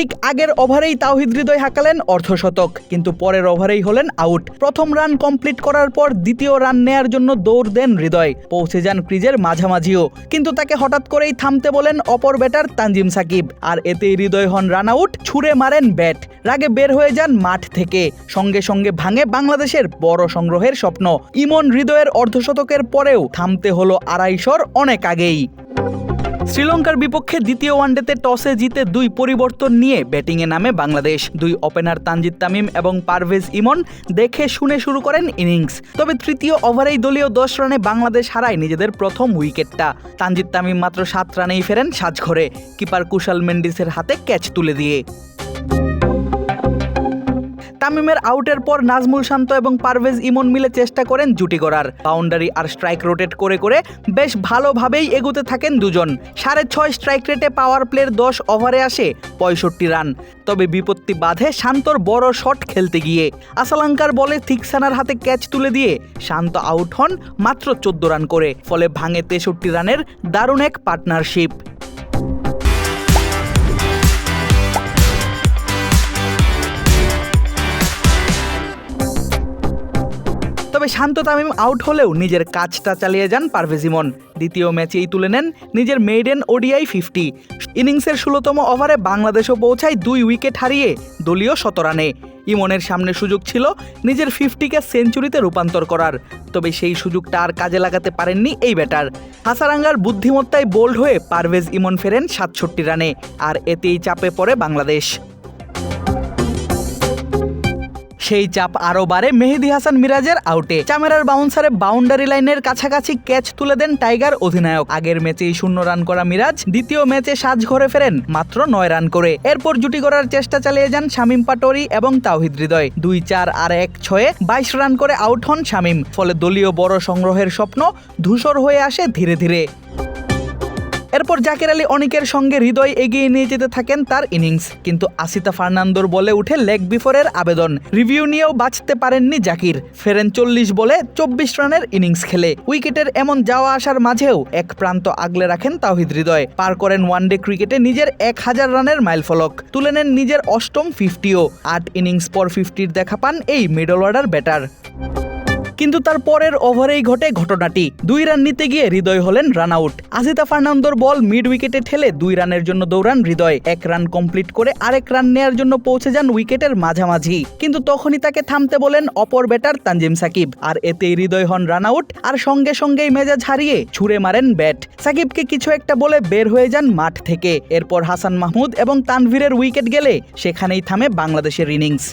ঠিক আগের ওভারেই তাওহিদ হৃদয় হাঁকালেন অর্ধশতক, কিন্তু পরের ওভারেই হলেন আউট। প্রথম রান কমপ্লিট করার পর দ্বিতীয় রান নেয়ার জন্য দৌড় দেন হৃদয়, পৌঁছে যান ক্রিজের মাঝামাঝিও, কিন্তু তাকে হঠাৎ করেই থামতে বলেন অপর ব্যাটার তানজিম সাকিব, আর এতেই হৃদয় হন রান আউট, ছুড়ে মারেন ব্যাট। রাগে বের হয়ে যান মাঠ থেকে, সঙ্গে সঙ্গে ভাঙে বাংলাদেশের বড় সংগ্রহের স্বপ্ন। ইমন হৃদয়ের অর্ধশতকের পরেও থামতে হলো আড়াইশোর অনেক আগেই। শ্রীলঙ্কার বিপক্ষে দ্বিতীয় ওয়ানডেতে টসে জিতে দুই পরিবর্তন নিয়ে ব্যাটিংয়ে নামে বাংলাদেশ। দুই ওপেনার তানজিদ তামিম এবং পারভেজ ইমন দেখে শুনে শুরু করেন ইনিংস। তবে তৃতীয় ওভারেই দলীয় দশ রানে বাংলাদেশ হারায় নিজেদের প্রথম উইকেটটা। তানজিদ তামিম মাত্র সাত রানেই ফেরেন সাজঘরে। কিপার কুশাল মেন্ডিসের হাতে ক্যাচ তুলে দিয়ে। তামিমের আউটের পর নাজমুল শান্ত এবং পারভেজ ইমন মিলে চেষ্টা করেন জুটি করার বাউন্ডারি আর স্ট্রাইক রোটেট করে করে বেশ ভালোভাবেই এগোতে থাকেন দুজন। সাড়ে ছয় স্ট্রাইক রেটে পাওয়ার প্লের দশ ওভারে আসে পঁয়ষট্টি রান। তবে বিপত্তি বাধে শান্তর বড় শট খেলতে গিয়ে। আসালাঙ্কার বলে থিকসানার হাতে ক্যাচ তুলে দিয়ে শান্ত আউট হন মাত্র চোদ্দ রান করে, ফলে ভাঙে তেষট্টি রানের দারুণ এক পার্টনারশিপ। তবে শান্ত তামিম আউট হলেও নিজের কাজটা চালিয়ে যান পারভেজ ইমন। দ্বিতীয় ম্যাচেই তুলে নেন নিজের মেইডেন ওডিআই ফিফটি ইনিংসের ষোলোতম ওভারে বাংলাদেশও পৌঁছায় দুই উইকেট হারিয়ে দলীয় শতরানে ইমনের সামনে সুযোগ ছিল নিজের ফিফটিকে সেঞ্চুরিতে রূপান্তর করার, তবে সেই সুযোগটা আর কাজে লাগাতে পারেননি এই ব্যাটার হাসারাঙ্গার বুদ্ধিমত্তায় বোল্ড হয়ে পারভেজ ইমন ফেরেন সাতষট্টি রানে, আর এতেই চাপে পড়ে বাংলাদেশ। সেই চাপ আরও বাড়ে মেহেদি হাসান মিরাজের আউটে। চামেরার বাউন্সারে বাউন্ডারি লাইনের কাছাকাছি ক্যাচ তুলে দেন টাইগার অধিনায়ক। আগের ম্যাচেই শূন্য রান করা মিরাজ, দ্বিতীয় ম্যাচে সাজ ঘরে ফেরেন মাত্র নয় রান করে। এরপর জুটি করার চেষ্টা চালিয়ে যান শামীম পাটোরি এবং তাওহিদ হৃদয়। দুই চার আর এক ছয়ে বাইশ রান করে আউট হন শামীম, ফলে দলীয় বড় সংগ্রহের স্বপ্ন ধূসর হয়ে আসে ধীরে ধীরে। এরপর জাকের আলী অনেকের সঙ্গে হৃদয় এগিয়ে নিয়ে যেতে থাকেন তার ইনিংস। কিন্তু আসিতা ফার্নান্দোর বলে উঠে লেগ বিফোরের আবেদন। রিভিউ নিয়েও বাঁচতে পারেননি জাকির। ফেরেন চল্লিশ বলে চব্বিশ রানের ইনিংস খেলে। উইকেটের এমন যাওয়া আসার মাঝেও এক প্রান্ত আগলে রাখেন তাওহিদ হৃদয়। পার করেন ওয়ানডে ক্রিকেটে নিজের এক হাজার রানের মাইলফলক তুলে নেন নিজের অষ্টম ফিফটিও। আট ইনিংস পর ফিফটির দেখা পান এই মিডল অর্ডার ব্যাটার। কিন্তু তার পরের ওভারেই ঘটে ঘটনাটি। দুই রান নিতে গিয়ে হৃদয় হলেন রান আউট আজিতা ফার্নান্দোর বল মিড উইকেটে ঠেলে দুই রানের জন্য দৌড়ান হৃদয়। এক রান কমপ্লিট করে আরেক রান নেয়ার জন্য পৌঁছে যান উইকেটের মাঝামাঝি। কিন্তু তখনই তাকে থামতে বলেন অপর ব্যাটার তানজিম সাকিব। আর এতেই হৃদয় হন রান আউট আর সঙ্গে সঙ্গেই মেজাজ হারিয়ে ছুড়ে মারেন ব্যাট। সাকিবকে কিছু একটা বলে বের হয়ে যান মাঠ থেকে। এরপর হাসান মাহমুদ এবং তানভীরের উইকেট গেলে সেখানেই থামে বাংলাদেশের ইনিংস।